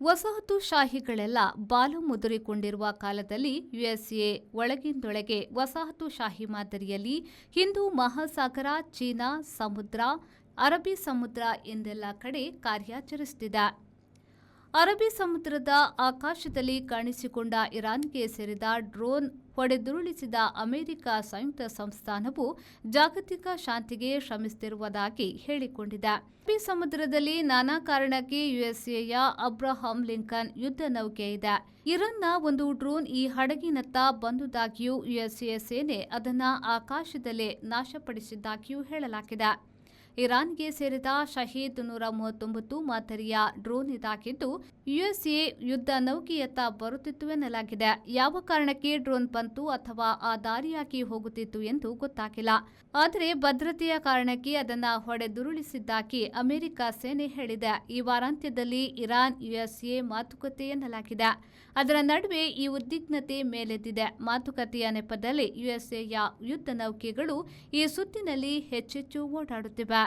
ವಸಾಹತುಶಾಹಿಗಳೆಲ್ಲ ಬಾಲು ಮುದುರಿಕೊಂಡಿರುವ ಕಾಲದಲ್ಲಿ ಯುಎಸ್ಎ ಒಳಗಿಂದೊಳಗೆ ವಸಾಹತುಶಾಹಿ ಮಾದರಿಯಲ್ಲಿ ಹಿಂದೂ ಮಹಾಸಾಗರ, ಚೀನಾ, ಸಮುದ್ರ, ಅರಬ್ಬಿ ಸಮುದ್ರ ಎಂದೆಲ್ಲ ಕಡೆ ಕಾರ್ಯಾಚರಿಸುತ್ತಿದೆ ಅರಬ್ಬಿ ಸಮುದ್ರದ ಆಕಾಶದಲ್ಲಿ ಕಾಣಿಸಿಕೊಂಡ ಇರಾನ್ಗೆ ಸೇರಿದ ಡ್ರೋನ್ ಹೊಡೆದುರುಳಿಸಿದ ಅಮೆರಿಕ ಸಂಯುಕ್ತ ಸಂಸ್ಥಾನವು ಜಾಗತಿಕ ಶಾಂತಿಗೆ ಶ್ರಮಿಸುತ್ತಿರುವುದಾಗಿ ಹೇಳಿಕೊಂಡಿದೆ. ಅರಬ್ಬಿ ಸಮುದ್ರದಲ್ಲಿ ನಾನಾ ಕಾರಣಕ್ಕೆ ಯುಎಸ್ಎಯ ಅಬ್ರಹಾಂ ಲಿಂಕನ್ ಯುದ್ಧ ನೌಕೆ ಇದೆ. ಇರಾನ್ನ ಒಂದು ಡ್ರೋನ್ ಈ ಹಡಗಿನತ್ತ ಬಂದುದಾಗಿಯೂ ಯುಎಸ್ಎ ಸೇನೆ ಅದನ್ನ ಆಕಾಶದಲ್ಲೇ ನಾಶಪಡಿಸಿದ್ದಾಗಿಯೂ ಹೇಳಲಾಗಿದೆ. ಇರಾನ್ಗೆ ಸೇರಿದ ಶಹೀದ್ ನೂರ ಮೂವತ್ತೊಂಬತ್ತು ಮಾದರಿಯ ಡ್ರೋನ್ ಇದಾಗಿದ್ದು, ಯುಎಸ್ಎ ಯುದ್ಧ ನೌಕೆಯತ್ತ ಬರುತ್ತಿತ್ತು ಎನ್ನಲಾಗಿದೆ. ಯಾವ ಕಾರಣಕ್ಕೆ ಡ್ರೋನ್ ಬಂತು ಅಥವಾ ಆ ದಾರಿಯಾಗಿ ಹೋಗುತ್ತಿತ್ತು ಎಂದು ಗೊತ್ತಾಗಿಲ್ಲ. ಆದರೆ ಭದ್ರತೆಯ ಕಾರಣಕ್ಕೆ ಅದನ್ನು ಹೊಡೆದುರುಳಿಸಿದ್ದಾಗಿ ಅಮೆರಿಕ ಸೇನೆ ಹೇಳಿದೆ. ಈ ವಾರಾಂತ್ಯದಲ್ಲಿ ಇರಾನ್, ಯುಎಸ್ಎ ಮಾತುಕತೆ ಎನ್ನಲಾಗಿದೆ. ಅದರ ನಡುವೆ ಈ ಉದ್ವಿಗ್ನತೆ ಮೇಲೆದ್ದಿದೆ. ಮಾತುಕತೆಯ ನೆಪದಲ್ಲಿ ಯುಎಸ್ಎಯ ಯುದ್ಧ ನೌಕೆಗಳು ಈ ಸುತ್ತಿನಲ್ಲಿ ಹೆಚ್ಚೆಚ್ಚು ಓಡಾಡುತ್ತಿವೆ.